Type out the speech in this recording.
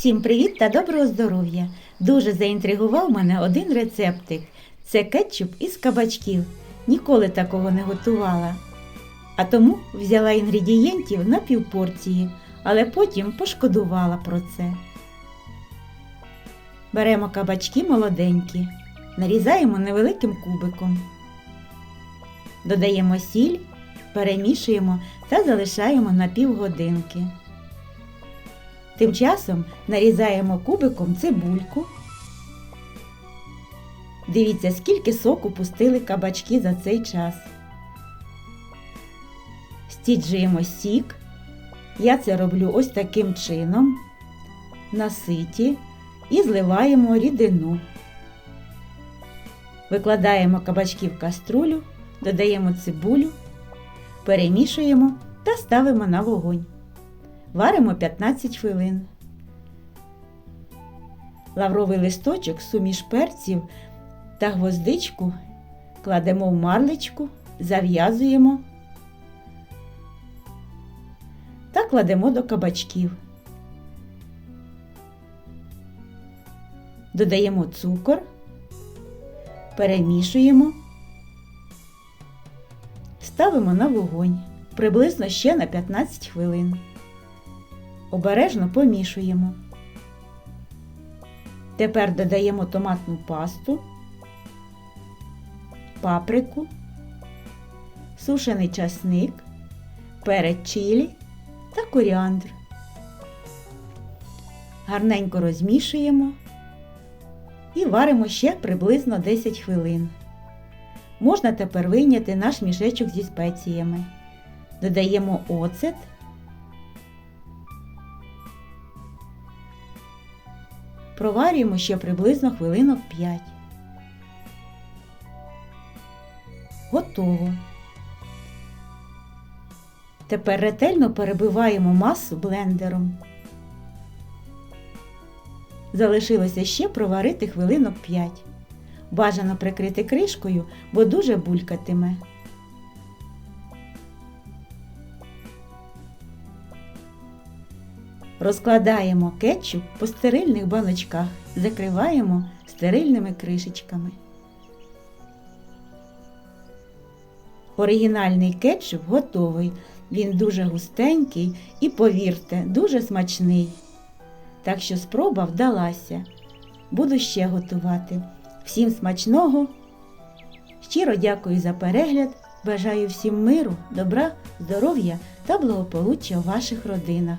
Всім привіт та доброго здоров'я! Дуже заінтригував мене один рецептик. Це кетчуп із кабачків. Ніколи такого не готувала. А тому взяла інгредієнтів на півпорції, але потім пошкодувала про це. Беремо кабачки молоденькі, нарізаємо невеликим кубиком. Додаємо сіль, перемішуємо та залишаємо на півгодинки. Тим часом нарізаємо кубиком цибульку. Дивіться, скільки соку пустили кабачки за цей час. Стіджуємо сік. Я це роблю ось таким чином. На ситі і зливаємо рідину. Викладаємо кабачки в каструлю, додаємо цибулю, перемішуємо та ставимо на вогонь. Варимо 15 хвилин. Лавровий листочок, суміш перців та гвоздичку кладемо в марлечку, зав'язуємо та кладемо до кабачків. Додаємо цукор, перемішуємо, ставимо на вогонь приблизно ще на 15 хвилин. Обережно помішуємо. Тепер додаємо томатну пасту, паприку, сушений часник, перець чилі та коріандр. Гарненько розмішуємо і варимо ще приблизно 10 хвилин. Можна тепер вийняти наш мішечок зі спеціями. Додаємо оцет. Проварюємо ще приблизно хвилинок 5. Готово. Тепер ретельно перебиваємо масу блендером. Залишилося ще проварити хвилинок 5. Бажано прикрити кришкою, бо дуже булькатиме. Розкладаємо кетчуп по стерильних баночках, закриваємо стерильними кришечками. Оригінальний кетчуп готовий. Він дуже густенький і, повірте, дуже смачний. Так що спроба вдалася. Буду ще готувати. Всім смачного! Щиро дякую за перегляд. Бажаю всім миру, добра, здоров'я та благополуччя в ваших родинах.